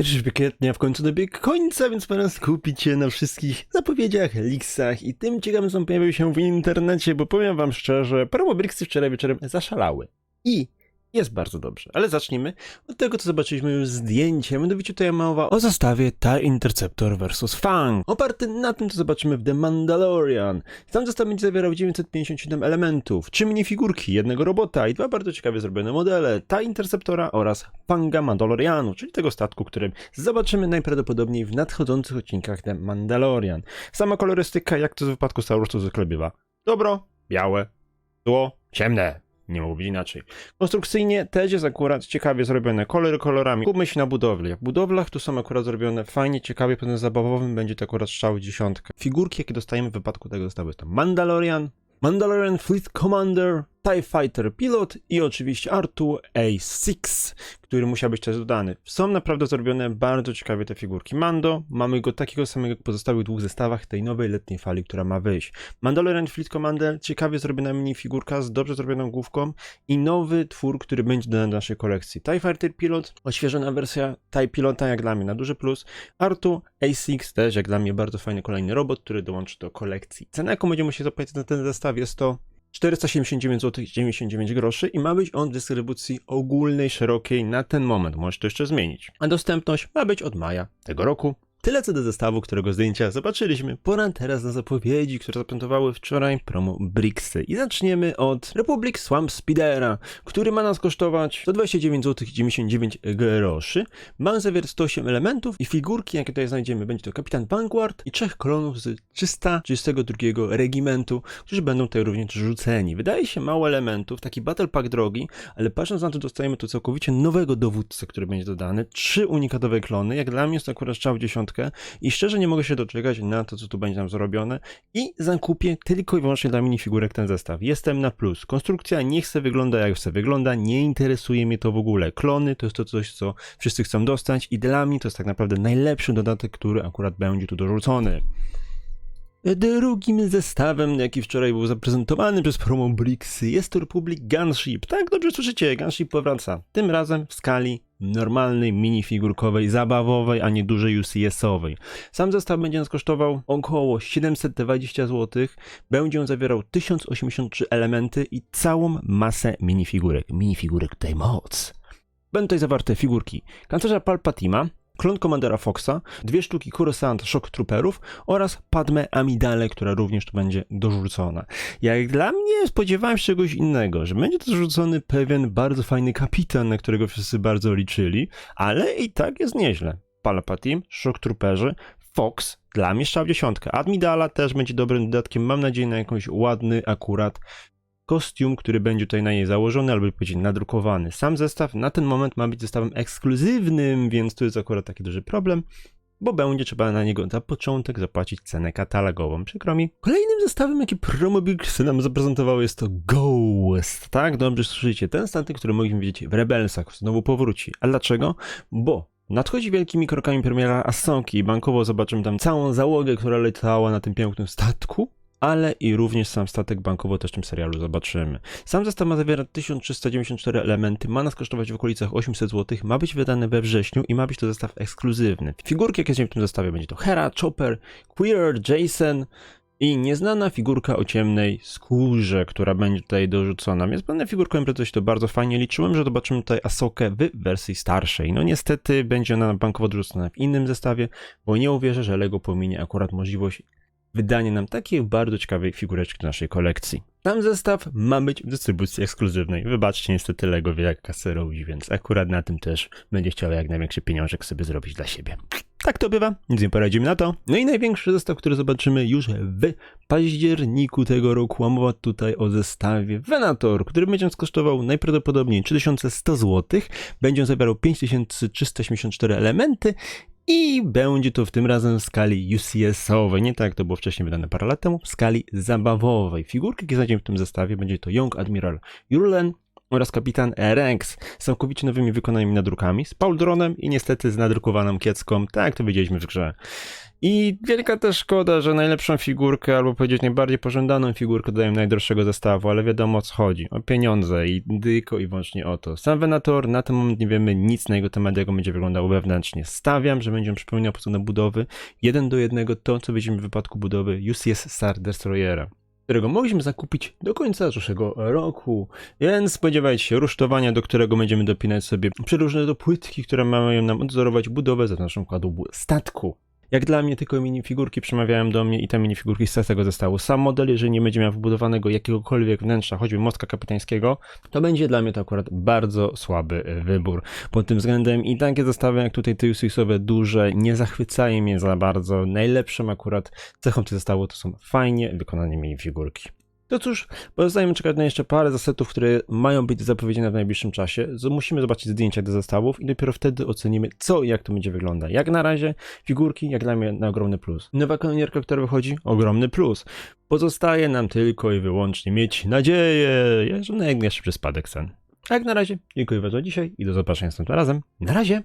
1 kwietnia w końcu dobiegł końca, więc pora skupić się na wszystkich zapowiedziach, liksach i tym ciekawym, co pojawił się w internecie, bo powiem wam szczerze, promo Brixy wczoraj wieczorem zaszalały. I jest bardzo dobrze, ale zacznijmy od tego, co zobaczyliśmy już zdjęcie. Mianowicie tutaj mowa o zestawie TIE Interceptor vs. Fang, oparty na tym, co zobaczymy w The Mandalorian. Sam zestaw będzie zawierał 957 elementów, trzy minifigurki, jednego robota i dwa bardzo ciekawie zrobione modele TIE Interceptora oraz Fanga Mandalorianu, czyli tego statku, którym zobaczymy najprawdopodobniej w nadchodzących odcinkach The Mandalorian. Sama kolorystyka, jak to w wypadku Star Warsu zwykle bywa. Dobro, białe, zło, ciemne. Nie mogło być inaczej. Konstrukcyjnie też jest akurat ciekawie zrobione. Kolory kolorami. Kupmy się na budowli. W budowlach tu są akurat zrobione fajnie, ciekawie, potem zabawowym będzie to akurat strzał dziesiątka. Figurki, jakie dostajemy w wypadku tego zestawu to Mandalorian, Mandalorian Fleet Commander, TIE Fighter Pilot i oczywiście R2A6, który musiał być też dodany. Są naprawdę zrobione bardzo ciekawie te figurki. Mando, mamy go takiego samego jak w pozostałych dwóch zestawach tej nowej letniej fali, która ma wyjść. Mandalorian Fleet Commander, ciekawie zrobiona minifigurka z dobrze zrobioną główką i nowy twór, który będzie dodany do naszej kolekcji. TIE Fighter Pilot, odświeżona wersja TIE Pilota jak dla mnie na duży plus. R2 A6 też jak dla mnie bardzo fajny kolejny robot, który dołączy do kolekcji. Cena jaką będziemy musieli zapłacić za ten zestaw jest to 479 zł 99 groszy i ma być on w dystrybucji ogólnej, szerokiej na ten moment. Może to jeszcze zmienić. A dostępność ma być od maja tego roku. Tyle co do zestawu, którego zdjęcia zobaczyliśmy. Pora teraz na zapowiedzi, które zaprezentowały wczoraj promo Brixy. I zaczniemy od Republic Swamp Speedera, który ma nas kosztować 129 zł 99 groszy. Ma zawierać 108 elementów i figurki, jakie tutaj znajdziemy, będzie to Kapitan Vanguard i trzech klonów z 332 regimentu, którzy będą tutaj również rzuceni. Wydaje się mało elementów, taki battle pack drogi, ale patrząc na to dostajemy tu całkowicie nowego dowódcę, który będzie dodany, trzy unikatowe klony, jak dla mnie jest to akurat strzał 10 piątkę i szczerze nie mogę się doczekać na to, co tu będzie nam zrobione i zakupię tylko i wyłącznie dla minifigurek ten zestaw. Jestem na plus. Konstrukcja nie chce wygląda jak chce wygląda, nie interesuje mnie to w ogóle. Klony to jest to coś, co wszyscy chcą dostać i dla mnie to jest tak naprawdę najlepszy dodatek, który akurat będzie tu dorzucony. Drugim zestawem, jaki wczoraj był zaprezentowany przez promo Brixy, jest to Republic Gunship. Tak, dobrze słyszycie, Gunship powraca. Tym razem w skali normalnej, minifigurkowej, zabawowej, a nie dużej UCS-owej. Sam zestaw będzie nas kosztował około 720 zł. Będzie on zawierał 1083 elementy i całą masę minifigurek. Minifigurek tej moc. Będą tutaj zawarte figurki kanclerza Palpatima, klon Commandera Foxa, dwie sztuki Coruscant Shock Trooperów oraz Padme Amidale, która również tu będzie dorzucona. Jak dla mnie spodziewałem się czegoś innego, że będzie to dorzucony pewien bardzo fajny kapitan, na którego wszyscy bardzo liczyli, ale i tak jest nieźle. Palpatine, Shock Trooperzy, Fox, dla mnie strzał dziesiątka. Admidala też będzie dobrym dodatkiem, mam nadzieję na jakąś ładny akurat kostium, który będzie tutaj na niej założony albo będzie nadrukowany. Sam zestaw na ten moment ma być zestawem ekskluzywnym, więc to jest akurat taki duży problem, bo będzie trzeba na niego za początek zapłacić cenę katalogową. Przykro mi. Kolejnym zestawem, jaki Promobixy nam zaprezentowały jest to Ghost. Tak, dobrze słyszycie. Ten statek, który mogliśmy widzieć w Rebelsach, znowu powróci. A dlaczego? Bo Nadchodzi wielkimi krokami premiera Asonki i bankowo zobaczymy tam całą załogę, która latała na tym pięknym statku, ale i również sam statek bankowo też w tym serialu zobaczymy. Sam zestaw ma zawierać 1394 elementy, ma nas kosztować w okolicach 800 zł, ma być wydany we wrześniu i ma być to zestaw ekskluzywny. Figurki, jakie są w tym zestawie, będzie to Hera, Chopper, Queer, Jason, i nieznana figurka o ciemnej skórze, która będzie tutaj dorzucona. Więc będę figurką prędkość to bardzo fajnie liczyłem, że zobaczymy tutaj Asokę w wersji starszej. No niestety będzie ona bankowo dorzucona w innym zestawie, bo nie uwierzę, że LEGO pominie akurat możliwość wydanie nam takiej bardzo ciekawej figureczki do naszej kolekcji. Tam zestaw ma być w dystrybucji ekskluzywnej. Wybaczcie, niestety Lego wie jak kasę więc akurat na tym też będzie chciał jak największy pieniążek sobie zrobić dla siebie. Tak to bywa, nic nie poradzimy na to. No i największy zestaw, który zobaczymy już w październiku tego roku, a mowa tutaj o zestawie Venator, który będzie nas kosztował najprawdopodobniej 3100 zł, będzie on zawierał 5384 elementy i będzie to w tym razem w skali UCS-owej, nie tak jak to było wcześniej wydane parę lat temu, w skali zabawowej. Figurki, jakie znajdziemy w tym zestawie, będzie to Young Admiral Jurlen oraz kapitan Rex z całkowicie nowymi wykonanymi nadrukami, z Pauldronem i niestety z nadrukowaną kiecką, tak jak to widzieliśmy w grze. I wielka też szkoda, że najlepszą figurkę, albo powiedzieć najbardziej pożądaną figurkę dają najdroższego zestawu, ale wiadomo o co chodzi. O pieniądze i tylko i wyłącznie o to. Sam Venator, na ten moment nie wiemy nic na jego temat, jak będzie wyglądał wewnętrznie. Stawiam, że będzie on przypominał po budowy jeden do jednego to, co widzimy w wypadku budowy UCS Star Destroyera którego mogliśmy zakupić do końca zeszłego roku. Więc spodziewajcie się rusztowania, do którego będziemy dopinać sobie przeróżne do płytki, które mają nam odzorować budowę za naszą kładłbu statku. Jak dla mnie tylko minifigurki przemawiają do mnie i te minifigurki z tego zestawu. Sam model, jeżeli nie będzie miał wbudowanego jakiegokolwiek wnętrza, choćby mostka kapitańskiego, to będzie dla mnie to akurat bardzo słaby e, wybór. Pod tym względem i takie zestawy jak tutaj te UCS-owe duże nie zachwycają mnie za bardzo. Najlepszą akurat cechą tych zestawów to są fajnie wykonane minifigurki. To cóż, pozostaje mi czekać na jeszcze parę zasetów, które mają być zapowiedziane w najbliższym czasie. Musimy zobaczyć zdjęcia do zestawów i dopiero wtedy ocenimy, co i jak to będzie wyglądać. Jak na razie, figurki, jak dla mnie, na ogromny plus. Nowa kanonierka, która wychodzi, ogromny plus. Pozostaje nam tylko i wyłącznie mieć nadzieję, że na jak najszybszy spadek cen. A jak na razie, dziękuję bardzo dzisiaj i do zobaczenia następnym razem. Na razie!